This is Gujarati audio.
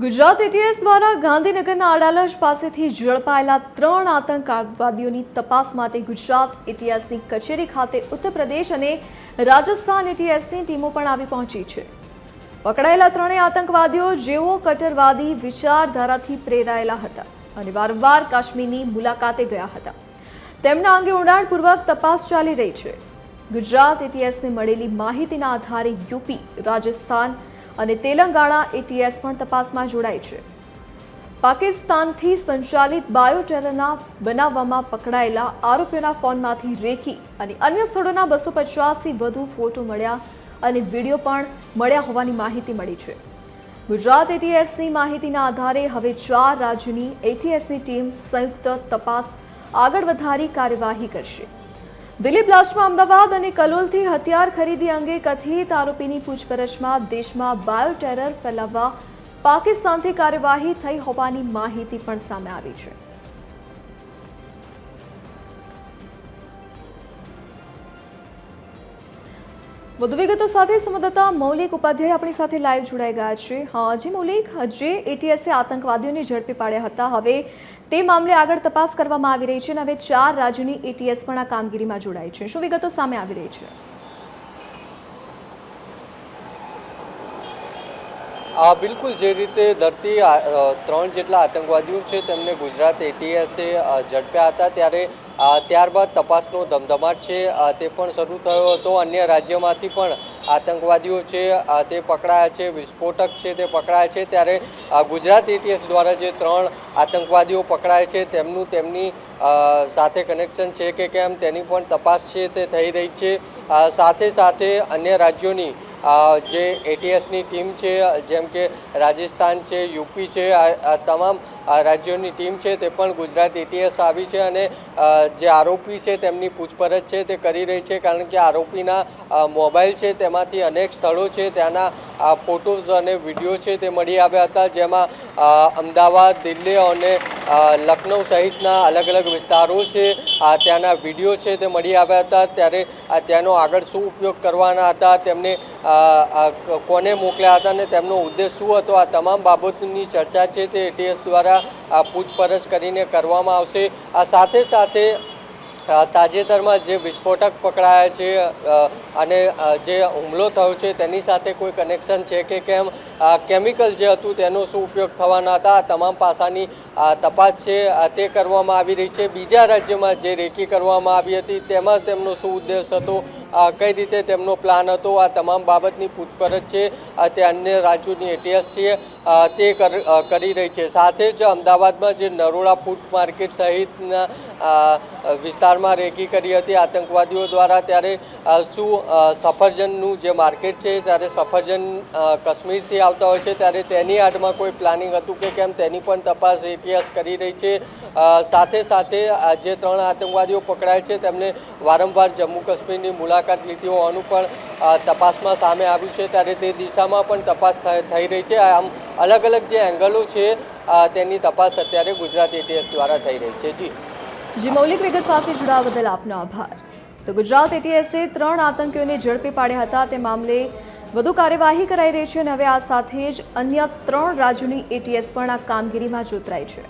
ગુજરાત એટીએસ દ્વારા ગાંધીનગરના અડાલજ પાસેથી ઝડપાયેલા ત્રણ આતંકવાદીઓની તપાસ માટે ગુજરાત એટીએસની કચેરી ખાતે ઉત્તર પ્રદેશ અને રાજસ્થાન એટીએસની ટીમો પણ આવી પહોંચી છે. પકડાયેલા ત્રણેય આતંકવાદીઓ જેઓ કટ્ટરવાદી વિચારધારાથી પ્રેરાયેલા હતા અને વારંવાર કાશ્મીરની મુલાકાતે ગયા હતા. તેમના અંગે ઊંડાણપૂર્વક તપાસ ચાલી રહી છે. ગુજરાત એટીએસને મળેલી માહિતીના આધારે યુપી, રાજસ્થાન અને તેલંગાણા એટીએસ પણ તપાસમાં જોડાય છે. પાકિસ્તાનથી સંચાલિત બાયોટેરરના બનાવવામાં પકડાયેલા આરોપીઓના ફોનમાંથી રેકી અને અન્ય સ્થળોના બસો પચાસથી વધુ ફોટો મળ્યા અને વીડિયો પણ મળ્યા હોવાની માહિતી મળી છે. ગુજરાત એટીએસની માહિતીના આધારે હવે ચાર રાજ્યની એટીએસની ટીમ સંયુક્ત તપાસ આગળ વધારી કાર્યવાહી કરશે. દિલ્હી બ્લાસ્ટમાં અમદાવાદ અને કલોલથી હથિયાર ખરીદી અંગે કથિત આરોપીની પૂછપરછમાં દેશમાં બાયોટેરર ફેલાવવા પાકિસ્તાનથી કાર્યવાહી થઈ હોવાની માહિતી પણ સામે આવી છે. વધુ વિગતો સાથે સંવાદદાતા મૌલિક ઉપાધ્યાય આપણી સાથે લાઈવ જોડાઈ ગયા છે. હા, જી મૌલિક, જે એટીએસે આતંકવાદીઓને ઝડપી પાડ્યા હતા, હવે તે મામલે આગળ તપાસ કરવામાં આવી રહી છે અને હવે ચાર રાજ્યોની એટીએસ પણ આ કામગીરીમાં જોડાઈ છે. શું વિગતો સામે આવી રહી છે? આ બિલકુલ જે રીતે ધરતી ત્રણ જેટલા આતંકવાદીઓ છે તેમને ગુજરાત એટીએસે ઝડપ્યા હતા ત્યારે ત્યારબાદ તપાસનો ધમધમાટ છે તે પણ શરૂ થયો હતો. અન્ય રાજ્યમાંથી પણ આતંકવાદીઓ છે તે પકડાયા છે, વિસ્ફોટક છે તે પકડાયા છે. ત્યારે ગુજરાત એટીએસ દ્વારા જે ત્રણ આતંકવાદીઓ પકડાય છે તેમનું તેમની સાથે કનેક્શન છે કે કેમ તેની પણ તપાસ છે તે થઈ રહી છે. સાથે સાથે અન્ય રાજ્યોની જે એટીએસની ટીમ છે, જેમ કે રાજસ્થાન છે, યુપી છે, આ તમામ રાજ્યોની ટીમ છે, તે પણ ગુજરાત એટીએસ આવી છે અને જે આરોપી છે તેમની પૂછપરછ છે તે કરી રહી છે, કારણ કે આરોપીના મોબાઈલ છે, તેમાંથી અનેક સ્થળો છે, ત્યાંના ફોટોઝ અને વીડિયો છે તે મળી આવ્યા હતા, જેમાં અમદાવાદ, દિલ્હી અને લખનઉ સહિતના અલગ અલગ વિસ્તારો છે. ત્યાંના વીડિયો છે તે મળી આવ્યા હતા. ત્યારે ત્યાંનો આગળ શું ઉપયોગ કરવાના હતા, તેમને કોને મોકલ્યા હતા અને તેમનો ઉદ્દેશ શું હતો, આ તમામ બાબતની ચર્ચા છે તે એટીએસ દ્વારા પૂછપરછ કરીને કરવામાં આવશે. આ સાથે સાથે તાજેતરમાં જે વિસ્ફોટક પકડાયા છે અને જે હુમલો થયો છે તેની સાથે કોઈ કનેક્શન છે કે કેમ? કેમિકલ જે હતું તેનો શું ઉપયોગ થવાના હતા? તમામ પાસાની તપાસ છે તે કરવામાં આવી રહી છે. બીજા રાજ્યમાં જે રેકી કરવામાં આવી હતી, તેમાં તેમનો શું ઉદ્દેશ હતો કઈ રીતે તેમનો પ્લાન હતો, આ તમામ બાબતની પૂછપરછ છે તે અન્ય રાજ્યોની એટીએસ છે તે કરી રહી છે. સાથે જ અમદાવાદમાં જે નરોડા ફૂડ માર્કેટ સહિતના વિસ્તારમાં રેકી કરી હતી આતંકવાદીઓ દ્વારા, ત્યારે શું સફરજનનું જે માર્કેટ છે, ત્યારે સફરજન કાશ્મીરથી આવતા હોય છે, ત્યારે તેની આડમાં કોઈ પ્લાનિંગ હતું કે કેમ? તેની પણ તપાસ એટીએસ કરી રહી છે. સાથે સાથે જે ત્રણ આતંકવાદીઓ પકડાય છે, તેમને વારંવાર જમ્મુ કાશ્મીરની મુલાકાત લીધી હોવાનું પણ તપાસમાં સામે આવ્યું છે. ત્યારે તે દિશામાં પણ તપાસ થઈ રહી છે. આમ અલગ અલગ જે એંગલો છે તેની તપાસ અત્યારે ગુજરાત એટીએસ દ્વારા થઈ રહી છે. જી. જી, મૌલિક વિગત સાથે જોડાવા બદલ આપનો આભાર. તો ગુજરાત એટીએસે ત્રણ આતંકીઓને ઝડપી પાડ્યા હતા. તે મામલે વધુ કાર્યવાહી કરાઈ રહી છે અને હવે આ સાથે જ અન્ય ત્રણ રાજ્યોની એટીએસ પણ આ કામગીરીમાં જોતરાઈ છે.